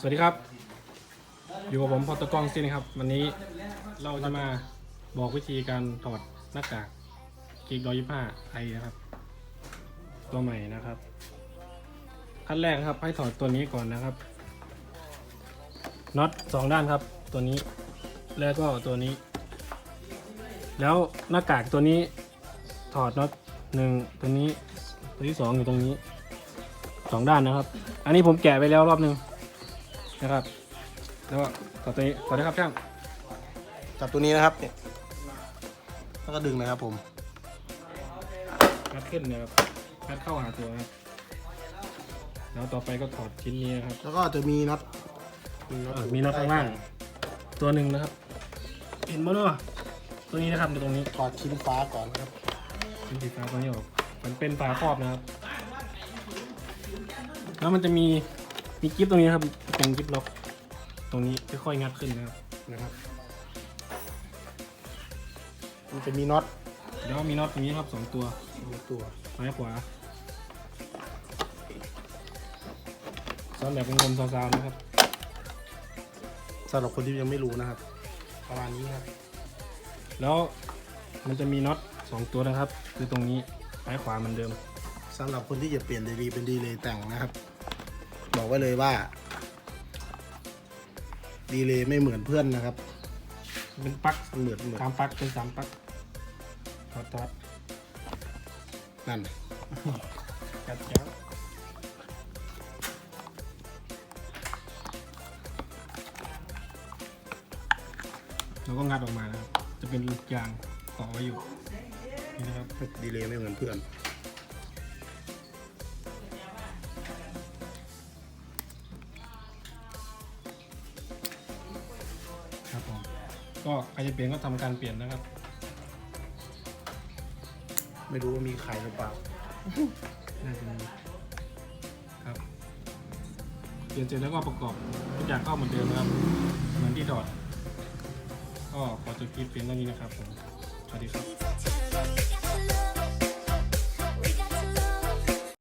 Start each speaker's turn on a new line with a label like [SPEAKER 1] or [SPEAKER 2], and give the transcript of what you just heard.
[SPEAKER 1] สวัสดีครับ อยู่กับผมพอตะกองซินะครับ วันนี้เราจะมาบอกวิธีการถอดหน้ากากกิกร้อยยี่ห้าไอนะครับ ตัวใหม่นะครับขั้นแรกครับให้ถอดตัวนี้ก่อนนะครับน็อตสองด้านครับ ตัวนี้แล้วก็ตัวนี้ แล้วหน้ากากตัวนี้ถอดน็อตหนึ่งตัวนี้ตัวที่สองอยู่ตรงนี้สองด้านนะครับ อันนี้ผมแกะไปแล้วรอบหนึ่ง นะครับ แล้วก็ถอดตัวนี้ถอดได้ครับช่าง
[SPEAKER 2] จับตัวนี้นะครับเนี่ยแล้วก็ดึงนะครับผม
[SPEAKER 1] งัดขึ้นนะครับงัดเข้าหาตัวนะครับแล้วต่อไปก็ถอดชิ้นนี้นะครับ
[SPEAKER 2] แล้วก็จะมีน็อต
[SPEAKER 1] เอ่อมีน็อตข้างล่าง ตัวหนึ่งนะครับ เห็นมั้ยเนาะตัวนี้นะครับอยู่ตรงนี้
[SPEAKER 2] ถอดชิ้นฟ้าก่อนนะครับ
[SPEAKER 1] ชิ้นสีฟ้าตัวนี้ออกมันเป็นฝาครอบนะครับ แล้วมันจะมี มีกิ๊บตรงนี้นะครับเป็นกิ๊บล็อก ตรงนี้ค่อยๆงัดขึ้นนะครับ
[SPEAKER 2] นะครับ มันจะมีน็อต
[SPEAKER 1] แล้วมีน็อตตรงนี้ครับสองตัว
[SPEAKER 2] สองตัว
[SPEAKER 1] ซ้ายขวาซ้อนแบบงงๆซาวๆนะครับ
[SPEAKER 2] สำหรับคนที่ยังไม่รู้นะครับ ประมาณนี้ครับ
[SPEAKER 1] แล้วมันจะมีน็อตสองตัวนะครับ คือตรงนี้ซ้ายขวาเหมือนเดิม
[SPEAKER 2] สำหรับคนที่จะเปลี่ยนดีๆเป็นดีเลยแต่งนะครับ บอกไว้เลยว่า ดีเลยไม่เหมือนเพื่อนนะครับ
[SPEAKER 1] เป็นปลั๊ก
[SPEAKER 2] มันเหมือนเหมือน
[SPEAKER 1] สามปลั๊กเป็นสามปลั๊กถอดถอด
[SPEAKER 2] นั่น
[SPEAKER 1] กัดแก้วแล้วก็งัดออกมานะครับ จะเป็นลูกยางเกาะไว้อยู่นี่นะครับ
[SPEAKER 2] ดีเลยไม่เหมือนเพื่อน
[SPEAKER 1] ก็ใครจะเปลี่ยนก็ทำการเปลี่ยนนะครับ
[SPEAKER 2] ไม่รู้ว่ามีใครหรือเปล่า
[SPEAKER 1] น่าจะมีครับ เปลี่ยนเสร็จแล้วก็ประกอบทุกอย่างเข้าเหมือนเดิมนะครับเหมือนที่ถอดก็ขอจบคลิปเพียงเท่านี้นะครับผมสวัสดีครับ
[SPEAKER 3] Tell me